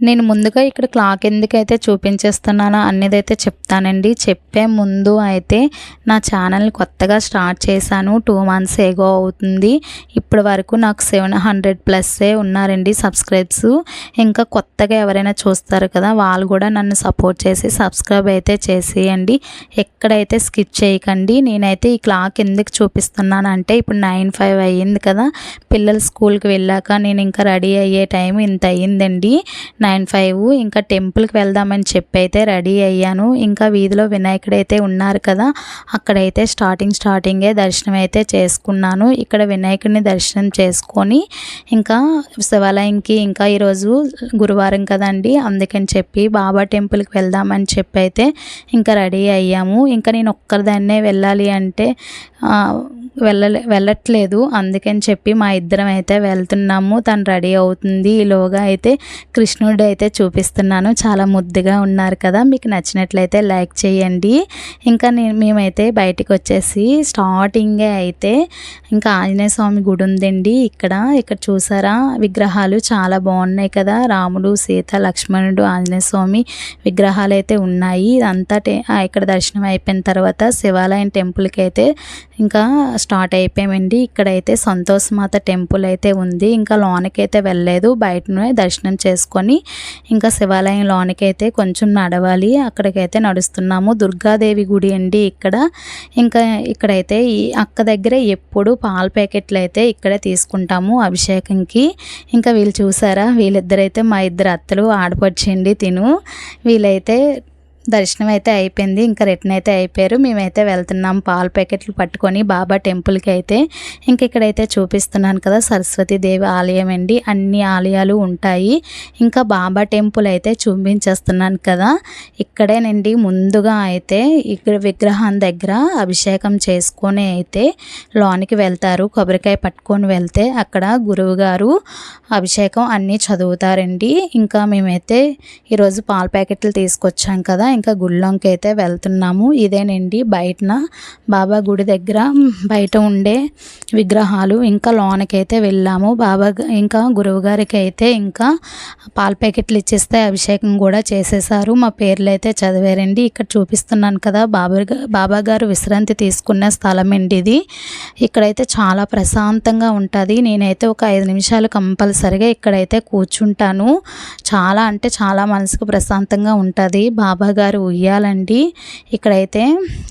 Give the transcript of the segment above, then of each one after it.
నేను ముందుగా ఇక్కడ క్లాక్ ఎందుకైతే చూపించేస్తున్నానో అన్నదైతే చెప్తానండి. చెప్పే ముందు అయితే నా ఛానల్ కొత్తగా స్టార్ట్ చేశాను. టూ మంత్స్ ఏగో అవుతుంది. ఇప్పటి వరకు నాకు సెవెన్ హండ్రెడ్ ప్లస్సే ఉన్నారండి సబ్స్క్రైబ్స్. ఇంకా కొత్తగా ఎవరైనా చూస్తారు కదా వాళ్ళు కూడా నన్ను సపోర్ట్ చేసి సబ్స్క్రైబ్ అయితే చేసేయండి. ఎక్కడైతే స్కిప్ చేయకండి. నేనైతే ఈ క్లాక్ ఎందుకు చూపిస్తున్నాను అంటే ఇప్పుడు నైన్ ఫైవ్ అయ్యింది కదా పిల్లలు స్కూల్కి వెళ్ళాక నేను ఇంకా రెడీ అయ్యే టైం ఇంత అయ్యిందండి. నైన్ ఫైవ్ ఇంకా టెంపుల్కి వెళ్దామని చెప్పి అయితే రెడీ అయ్యాను. ఇంకా వీధిలో వినాయకుడైతే ఉన్నారు కదా అక్కడైతే స్టార్టింగ్ స్టార్టింగే దర్శనం అయితే చేసుకున్నాను. ఇక్కడ వినాయకుడిని దర్శనం చేసుకొని ఇంకా శివాలయంకి ఇంకా ఈరోజు గురువారం కదండి అందుకని చెప్పి బాబా టెంపుల్కి వెళ్దామని చెప్పి అయితే ఇంకా రెడీ అయ్యాము. ఇంకా నేను ఒక్కరిదాన్నే వెళ్ళాలి అంటే వెళ్ళలే వెళ్ళట్లేదు. అందుకని చెప్పి మా ఇద్దరం అయితే వెళ్తున్నాము. తను రెడీ అవుతుంది. ఈలోగా అయితే కృష్ణుడు అయితే చూపిస్తున్నాను. చాలా ముద్దుగా ఉన్నారు కదా. మీకు నచ్చినట్లయితే లైక్ చేయండి. ఇంకా నేను మేమైతే బయటికి వచ్చేసి స్టార్టింగే అయితే ఇంకా ఆంజనేయ స్వామి గుడి ఉందండి. ఇక్కడ ఇక్కడ చూసారా? విగ్రహాలు చాలా బాగున్నాయి కదా. రాముడు సీత లక్ష్మణుడు ఆంజనేయ స్వామి విగ్రహాలు అయితే ఉన్నాయి. ఇదంతా ఇక్కడ దర్శనం అయిపోయిన తర్వాత శివాలయం టెంపుల్కి అయితే ఇంకా స్టార్ట్ అయిపోయామండి. ఇక్కడైతే సంతోష్ మాత టెంపుల్ అయితే ఉంది. ఇంకా లోనకైతే వెళ్ళలేదు. బయటనే దర్శనం చేసుకొని ఇంకా శివాలయం లోనకైతే కొంచెం నడవాలి. అక్కడికైతే నడుస్తున్నాము. దుర్గాదేవి గుడి అండి ఇక్కడ. ఇంకా ఇక్కడైతే ఈ అక్క దగ్గర ఎప్పుడు పాల ప్యాకెట్లు అయితే ఇక్కడే తీసుకుంటాము అభిషేకంకి. ఇంకా వీళ్ళు చూసారా? వీళ్ళిద్దరైతే మా ఇద్దరు అత్తలు ఆడపడిచండి తిను. వీళ్ళైతే దర్శనం అయితే అయిపోయింది ఇంకా రిటర్న్ అయితే అయిపోయారు. మేమైతే వెళ్తున్నాం పాల ప్యాకెట్లు పట్టుకొని బాబా టెంపుల్కి అయితే. ఇంక ఇక్కడైతే చూపిస్తున్నాను కదా సరస్వతి దేవి ఆలయం అండి. అన్ని ఆలయాలు ఉంటాయి. ఇంకా బాబా టెంపుల్ అయితే చూపించేస్తున్నాను కదా. ఇక్కడేనండి ముందుగా అయితే ఇక్కడ విగ్రహం దగ్గర అభిషేకం చేసుకొని అయితే లోనికి వెళ్తారు. కొబ్బరికాయ పట్టుకొని వెళ్తే అక్కడ గురువు గారు అభిషేకం అన్నీ చదువుతారండి. ఇంకా మేమైతే ఈరోజు పాల ప్యాకెట్లు తీసుకొచ్చాం కదా ఇంకా గుళ్ళోకి అయితే వెళ్తున్నాము. ఇదేనండి బయటన బాబా గుడి దగ్గర. బయట ఉండే విగ్రహాలు ఇంకా లోనకైతే వెళ్ళాము. బాబా ఇంకా గురువు గారికి అయితే ఇంకా పాల ప్యాకెట్లు ఇచ్చేస్తే అభిషేకం కూడా చేసేసారు మా పేర్లు అయితే చదివారండి. ఇక్కడ చూపిస్తున్నాను కదా బాబా బాబా గారు విశ్రాంతి తీసుకున్న స్థలం అండి ఇది. ఇక్కడైతే చాలా ప్రశాంతంగా ఉంటుంది. నేనైతే ఒక ఐదు నిమిషాలు కంపల్సరిగా ఇక్కడైతే కూర్చుంటాను. చాలా అంటే చాలా మనసుకు ప్రశాంతంగా ఉంటుంది. బాబా గారు గారు ఉయ్యాలండి. ఇక్కడైతే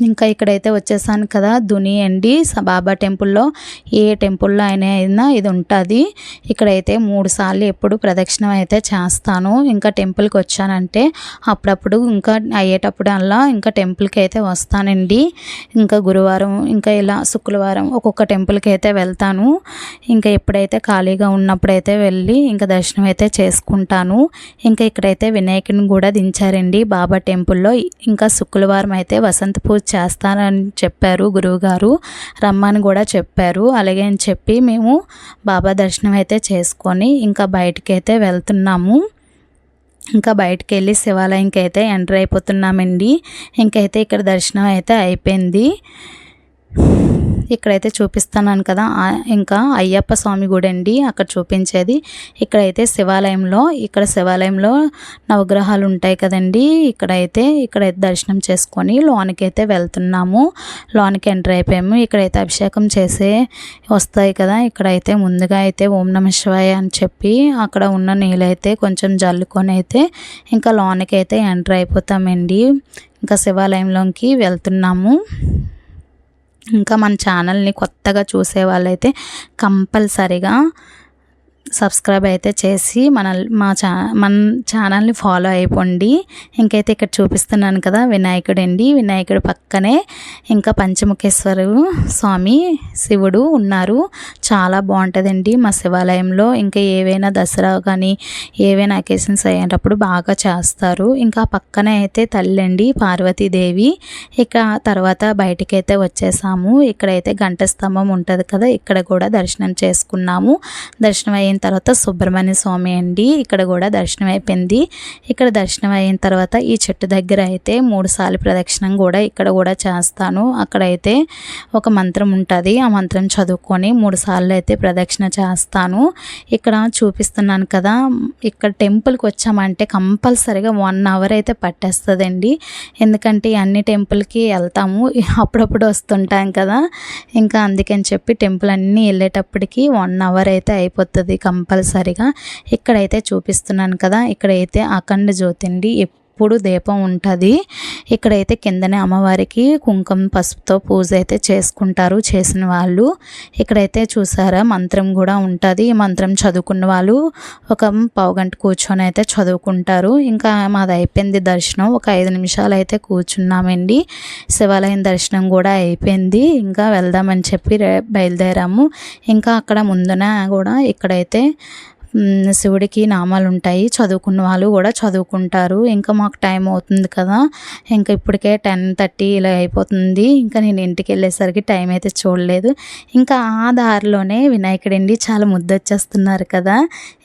ఇంకా ఇక్కడైతే వచ్చేసాను కదా దుని అండి. బాబా టెంపుల్లో ఏ టెంపుల్లో అయినా అయినా ఇది ఉంటుంది. ఇక్కడైతే మూడు సార్లు ఎప్పుడు ప్రదక్షిణం అయితే చేస్తాను. ఇంకా టెంపుల్కి వచ్చానంటే అప్పుడప్పుడు ఇంకా అయ్యేటప్పుడు అలా ఇంకా టెంపుల్కి అయితే వస్తానండి. ఇంకా గురువారం ఇంకా ఇలా శుక్రవారం ఒక్కొక్క టెంపుల్కి అయితే వెళ్తాను. ఇంకా ఎప్పుడైతే ఖాళీగా ఉన్నప్పుడైతే వెళ్ళి ఇంకా దర్శనం అయితే చేసుకుంటాను. ఇంకా ఇక్కడైతే వినాయకుని కూడా దించారండి బాబా టెంపుల్ టెంపుల్లో ఇంకా శుక్రవారం అయితే వసంత పూజ చేస్తానని చెప్పారు గురువుగారు. రమ్మని కూడా చెప్పారు. అలాగే అని చెప్పి మేము బాబా దర్శనం అయితే చేసుకొని ఇంకా బయటికి అయితే వెళ్తున్నాము. ఇంకా బయటికి వెళ్ళి శివాలయంకి అయితే ఎంటర్ అయిపోతున్నామండి. ఇంకైతే ఇక్కడ దర్శనం అయితే అయిపోయింది. ఇక్కడైతే చూపిస్తున్నాను కదా. ఇంకా అయ్యప్ప స్వామి గుడి అండి. అక్కడ చూపించేది. ఇక్కడైతే శివాలయంలో ఇక్కడ శివాలయంలో నవగ్రహాలు ఉంటాయి కదండి. ఇక్కడైతే ఇక్కడైతే దర్శనం చేసుకొని లోనికైతే వెళ్తున్నాము. లోనికి ఎంటర్ అయిపోయాము. ఇక్కడైతే అభిషేకం చేసే వస్తాయి కదా. ఇక్కడైతే ముందుగా అయితే ఓం నమ శివాయ అని చెప్పి అక్కడ ఉన్న నీళ్ళైతే కొంచెం జల్లుకొని అయితే ఇంకా లోనికైతే ఎంటర్ అయిపోతామండి. ఇంకా శివాలయంలోకి వెళ్తున్నాము. ఇంకా మన ఛానల్ని కొత్తగా చూసే వాళ్ళైతే కంపల్సరిగా సబ్స్క్రైబ్ అయితే చేసి మన మా ఛా మన ఛానల్ని ఫాలో అయిపోండి. ఇంకైతే ఇక్కడ చూపిస్తున్నాను కదా వినాయకుడు అండి వినాయకుడు పక్కనే ఇంకా పంచముఖేశ్వరు స్వామి శివుడు ఉన్నారు. చాలా బాగుంటుందండి మా శివాలయంలో. ఇంకా ఏవైనా దసరా కానీ ఏవైనా అకేషన్స్ అయ్యేటప్పుడు బాగా చేస్తారు. ఇంకా పక్కనే అయితే తల్లి అండి పార్వతీదేవి. ఇక తర్వాత బయటికైతే వచ్చేసాము. ఇక్కడైతే గంట స్తంభం ఉంటుంది కదా ఇక్కడ కూడా దర్శనం చేసుకున్నాము. దర్శనం అయిన తర్వాత సుబ్రహ్మణ్య స్వామి అండి. ఇక్కడ కూడా దర్శనం అయిపోయింది. ఇక్కడ దర్శనం అయిన తర్వాత ఈ చెట్టు దగ్గర అయితే మూడు సార్లు ప్రదక్షిణం కూడా ఇక్కడ కూడా చేస్తాను. అక్కడైతే ఒక మంత్రం ఉంటుంది. ఆ మంత్రం చదువుకొని మూడు సార్లు అయితే ప్రదక్షిణ చేస్తాను. ఇక్కడ చూపిస్తున్నాను కదా ఇక్కడ టెంపుల్కి వచ్చామంటే కంపల్సరీగా వన్ అవర్ అయితే పట్టేస్తుందండి. ఎందుకంటే అన్ని టెంపుల్కి వెళ్తాము. అప్పుడప్పుడు వస్తుంటాం కదా. ఇంకా అందుకని చెప్పి టెంపుల్ అన్నీ వెళ్ళేటప్పటికి వన్ అవర్ అయితే అయిపోతుంది కంపల్సరిగా ఇక్కడైతే చూపిస్తున్నాను కదా. ఇక్కడైతే అఖండ జ్యోతి అండి ఎప్పుడు దీపం ఉంటుంది. ఇక్కడైతే కిందనే అమ్మవారికి కుంకుమ పసుపుతో పూజ అయితే చేసుకుంటారు చేసిన వాళ్ళు. ఇక్కడైతే చూసారా మంత్రం కూడా ఉంటుంది. ఈ మంత్రం చదువుకున్న వాళ్ళు ఒక పావుగంట కూర్చొని అయితే చదువుకుంటారు. ఇంకా మాది అయిపోయింది దర్శనం. ఒక ఐదు నిమిషాలు అయితే కూర్చున్నామండి. శివాలయం దర్శనం కూడా అయిపోయింది. ఇంకా వెళ్దామని చెప్పి బయలుదేరాము. ఇంకా అక్కడ ముందున కూడా ఇక్కడైతే శివుడికి నామాలు ఉంటాయి చదువుకున్న వాళ్ళు కూడా చదువుకుంటారు. ఇంకా మాకు టైం అవుతుంది కదా. ఇంకా ఇప్పటికే టెన్ థర్టీ ఇలా అయిపోతుంది. ఇంకా నేను ఇంటికి వెళ్ళేసరికి టైం అయితే చూడలేదు. ఇంకా ఆ దారిలోనే వినాయకుడండి చాలా ముద్దొచ్చేస్తున్నారు కదా.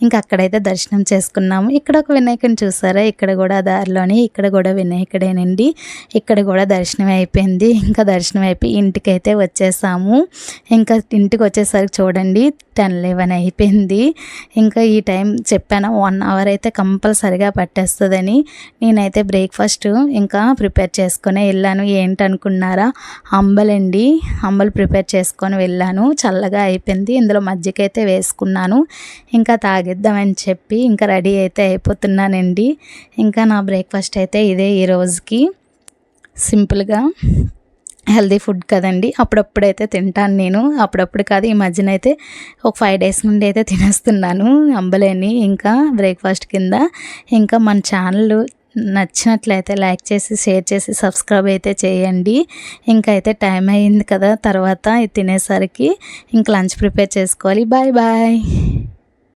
ఇంకా అక్కడైతే దర్శనం చేసుకున్నాము. ఇక్కడ ఒక వినాయకుని చూసారా? ఇక్కడ కూడా దారిలోనే ఇక్కడ కూడా వినాయకుడేనండి. ఇక్కడ కూడా దర్శనం అయిపోయింది. ఇంకా దర్శనం అయిపోయి ఇంటికైతే వచ్చేసాము. ఇంకా ఇంటికి వచ్చేసరికి చూడండి టెన్ లెవెన్ అయిపోయింది. ఇంకా ఇంకా ఈ టైం చెప్పాను. వన్ అవర్ అయితే కంపల్సరిగా పట్టేస్తుందని. నేనైతే బ్రేక్ఫాస్ట్ ఇంకా ప్రిపేర్ చేసుకునే వెళ్ళాను. ఏంటనుకున్నారా? అంబలండి అంబలు ప్రిపేర్ చేసుకొని వెళ్ళాను. చల్లగా అయిపోయింది. ఇందులో మజ్జిగ అయితే వేసుకున్నాను. ఇంకా తాగిద్దామని చెప్పి ఇంకా రెడీ అయితే అయిపోతున్నానండి. ఇంకా నా బ్రేక్ఫాస్ట్ అయితే ఇదే ఈ రోజుకి. సింపుల్గా హెల్దీ ఫుడ్ కదండి. అప్పుడప్పుడైతే తింటాను నేను. అప్పుడప్పుడు కాదు ఈ మధ్యన అయితే ఒక ఫైవ్ డేస్ నుండి అయితే తినేస్తున్నాను అంబలేని. ఇంకా బ్రేక్ఫాస్ట్ కింద ఇంకా మన ఛానల్ నచ్చినట్లయితే లైక్ చేసి షేర్ చేసి సబ్స్క్రైబ్ అయితే చేయండి. ఇంకా అయితే టైం అయింది కదా తర్వాత తినేసరికి ఇంకా లంచ్ ప్రిపేర్ చేసుకోవాలి. Bye bye.